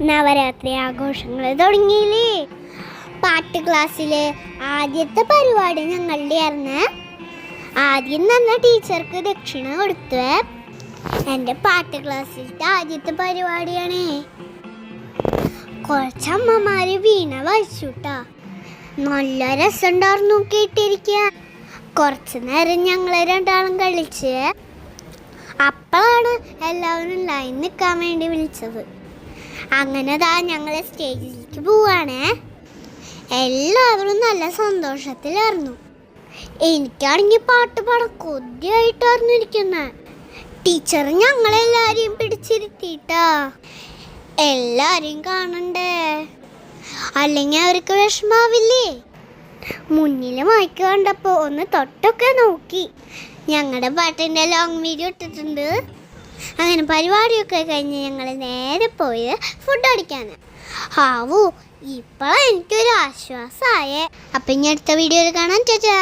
നവരാത്രി ആഘോഷങ്ങൾ തുടങ്ങിയില്ലേ? പാട്ട് ക്ലാസ്സിലെ ആദ്യത്തെ പരിപാടി ഞങ്ങളുടെ ആയിരുന്നു. ആദ്യം തന്നെ ടീച്ചർക്ക് ദക്ഷിണ കൊടുത്തു. എന്റെ പാട്ട് ക്ലാസ്സിലത്തെ ആദ്യത്തെ പരിപാടിയാണേ. കുറച്ചമ്മമാര് വീണ വായിച്ചുട്ടാ നല്ല രസമുണ്ടായിരുന്നു കേട്ടിരിക്കുക കുറച്ച് നേരം ഞങ്ങൾ രണ്ടാളും കളിച്ച്. അപ്പോഴാണ് എല്ലാവരും ലൈൻ നിൽക്കാൻ വേണ്ടി വിളിച്ചത്. അങ്ങനെ ദാ ഞങ്ങൾ സ്റ്റേജിലേക്ക് പോവാണേ. എല്ലാവരും നല്ല സന്തോഷത്തിലായിരുന്നു. എനിക്കാണെങ്കിൽ പാട്ട് പാടാൻ കൊതിയായിട്ടായിരുന്നു ഇരിക്കുന്നത് ടീച്ചർ ഞങ്ങളെല്ലാരെയും പിടിച്ചിരുത്തിട്ടാ എല്ലാരെയും കാണണ്ടേ? അല്ലെങ്കിൽ അവർക്ക് വിഷമാവില്ലേ? മുന്നിൽ മയക്ക് കണ്ടപ്പോൾ ഒന്ന് തൊട്ടൊക്കെ നോക്കി. ഞങ്ങളുടെ പാട്ടിന്റെ ലോങ് വീഡിയോ ഇട്ടിട്ടുണ്ട്. അങ്ങനെ പരിപാടിയൊക്കെ കഴിഞ്ഞ് ഞങ്ങൾ നേരെ പോയി ഫുഡ് അടിക്കാൻ ഹാവു ഇപ്പോൾ എനിക്കൊരു ആശ്വാസമായേ അപ്പം ഇനി അടുത്ത വീഡിയോയിൽ കാണാം. ചേച്ചാ